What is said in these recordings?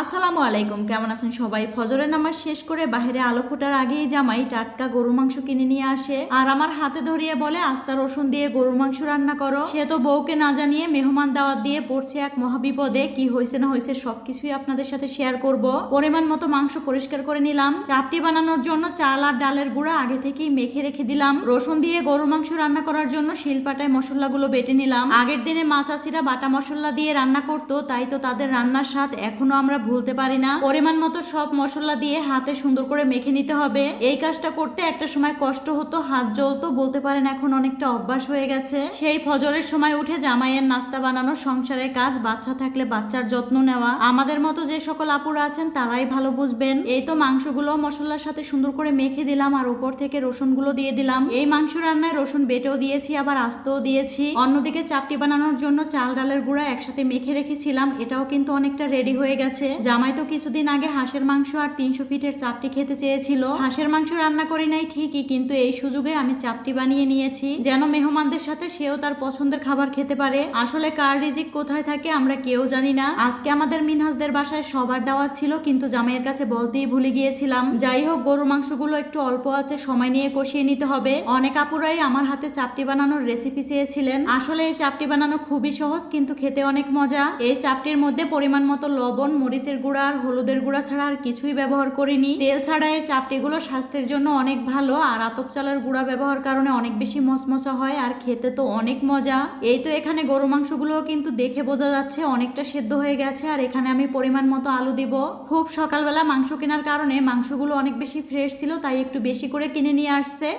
আসসালামু আলাইকুম, কেমন আছেন সবাই? ফজরের নামাজ শেষ করে বাইরে আলো ফোটার আগেই জামাই টাটকা গরু মাংস কিনে নিয়ে আসে। আর আমার হাতে ধরিয়ে বলে, আস্তা রসুন দিয়ে গরু মাংস রান্না করো। সে তো বউকে না জানিয়ে মেহমান দাওয়াত দিয়ে পড়ছে এক মহাবিপদে। কি হয়েছে না হয়েছে সবকিছুই আপনাদের সাথে শেয়ার করব। পরিমাণ মতো মাংস পরিষ্কার করে নিলাম। চাপটি বানানোর জন্য চাল আর ডালের গুঁড়া আগে থেকেই মেখে রেখে দিলাম। রসুন দিয়ে গরু মাংস রান্না করার জন্য শিলপাটায় মশলাগুলো বেটে নিলাম। আগের দিনে মাছ বাটা মশলা দিয়ে রান্না করতো, তাই তো তাদের রান্নার স্বাদ এখনও আমরা ভুলতে পারি না। পরিমাণ মতো সব মশলা দিয়ে হাতে সুন্দর করে মেখে নিতে হবে। এই কাজটা করতে একটা সময় কষ্ট হতো, হাত জ্বলতো, বলতে পারেন এখন অনেকটা অভ্যাস হয়ে গেছে। সেই ফজরের সময় উঠে জামাইয়ের নাস্তা বানানো, সংসারের কাজ, বাচ্চা থাকলে বাচ্চার যত্ন নেওয়া। আমাদের মতো যে সকল আপুরা আছেন, তারাই ভালো বুঝবেন। এই তো মাংসগুলো মশলার সাথে সুন্দর করে মেখে দিলাম আর উপর থেকে রসুনগুলো দিয়ে দিলাম। এই মাংস রান্নায় রসুন বেটেও দিয়েছি, আবার আস্তেও দিয়েছি। অন্যদিকে চাপটি বানানোর জন্য চাল, ডালের গুঁড়া একসাথে মেখে রেখেছিলাম। এটাও কিন্তু অনেকটা রেডি হয়ে গেছে। জামাই তো কিছুদিন আগে হাঁসের মাংস আর তিনশো ফিটের চাপটি খেতে চেয়েছিল। হাঁসের মাংস রান্না করি নাই ঠিকই, কিন্তু এই সুযোগে আমি চাপটি বানিয়ে নিয়েছি। যেন মেহমানদের সাথে সেও তার পছন্দের খাবার খেতে পারে। আসলে কার রিজিক কোথায় থাকে আমরা কেউ জানি না। আজকে আমাদের মিনহাসদের বাসায় সবার দাওয়াত ছিল, কিন্তু জামাইয়ের কাছে বলতেই ভুলে গিয়েছিলাম। যাই হোক গরু মাংসগুলো একটু অল্প আছে, সময় নিয়ে কষিয়ে নিতে হবে। অনেক আপুরাই আমার হাতে চাপটি বানানোর রেসিপি চেয়েছিলেন। আসলে এই চাপটি বানানো খুবই সহজ, কিন্তু খেতে অনেক মজা। এই চাপটির মধ্যে পরিমাণ মতো লবণ মরিচের গুঁড়া আর হলুদের গুঁড়া ছাড়া আর কিছুই ব্যবহার করিনি। তেল ছাড়া এই চাপটিগুলো স্বাস্থ্যের জন্য অনেক ভালো আর আতপ চালের গুঁড়া ব্যবহার কারণে অনেক বেশি মচমচা হয় আর খেতে তো অনেক মজা। এই তো এখানে গরু মাংসগুলো কিন্তু দেখে বোঝা যাচ্ছে অনেকটা সেদ্ধ হয়ে গেছে আর এখানে আমি পরিমাণ মতো আলু দিব। খুব সকালবেলা মাংস কেনার কারণে মাংসগুলো অনেক বেশি ফ্রেশ ছিল, তাই একটু বেশি করে কিনে নিয়ে আসছে।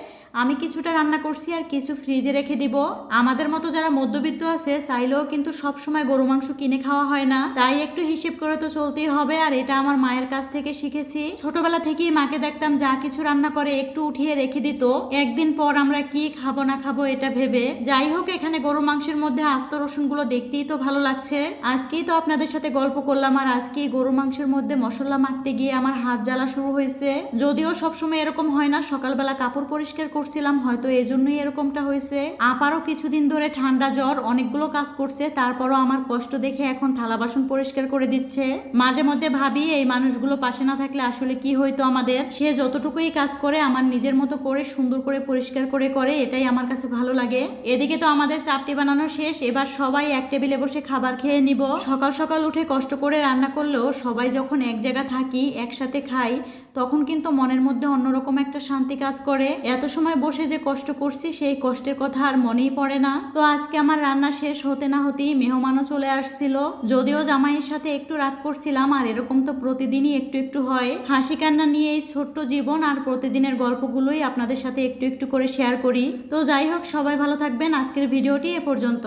আমি কিছুটা রান্না করছি আর কিছু ফ্রিজে রেখে দিব। আমাদের মতো যারা মধ্যবিত্ত আছে, চাইলেও কিন্তু সব সময় গরু মাংস কিনে খাওয়া হয় না। তাই একটু হিসেব করে তো চলতেই হবে আর এটা আমার মায়ের কাছ থেকে শিখেছি। ছোটবেলা থেকেই মাকে দেখতাম যা কিছু রান্না করে একটু উঠিয়ে রেখে দিত। একদিন পর আমরা কি খাব না খাব এটা ভেবে। যাই হোক, এখানে গরু মাংসের মধ্যে আস্ত রসুনগুলো দেখতেই তো ভালো লাগছে। আজকেই তো আপনাদের সাথে গল্প করলাম আর আজকেই গরু মাংসের মধ্যে মশলা মাখতে গিয়ে আমার হাত জ্বালা শুরু হয়েছে। যদিও সবসময় এরকম হয় না, সকালবেলা কাপড় পরিষ্কার করছিলাম, হয়তো এজন্যই এরকমটা হয়েছে। আপারও কিছুদিন ধরে ঠান্ডা জ্বর, অনেকগুলো কাজ করছে, তারপরও আমার কষ্ট দেখে এখন থালা বাসন পরিষ্কার করে দিচ্ছে। মাঝে মধ্যে ভাবি, এই মানুষগুলো পাশে না থাকলে আসলে কি হইতো আমাদের? সে যতটুকুই কাজ করে, আমার নিজের মতো করে, সুন্দর করে, পরিষ্কার করে করে, এটাই আমার কাছে ভালো লাগে। এদিকে তো আমাদের চাপটি বানানো শেষ, এবার সবাই এক টেবিলে বসে খাবার খেয়ে নিব। সকাল সকাল উঠে কষ্ট করে রান্না করলেও সবাই যখন এক জায়গা থাকি, একসাথে খাই, তখন কিন্তু মনের মধ্যে অন্যরকম একটা শান্তি কাজ করে। এত সময় বসে যে কষ্ট করছি, সেই কষ্টের কথা আর মনেই পড়ে না। তো আজকে আমার রান্না শেষ হতে না হতেই মেহমানও চলে আসছিল। যদিও জামাইয়ের সাথে একটু রাগ করছিলাম আর এরকম তো প্রতিদিনই একটু একটু হয়। হাসি কান্না নিয়ে এই ছোট্ট জীবন আর প্রতিদিনের গল্পগুলোই আপনাদের সাথে একটু একটু করে শেয়ার করি। তো যাই হোক, সবাই ভালো থাকবেন। আজকের ভিডিওটি এ পর্যন্ত।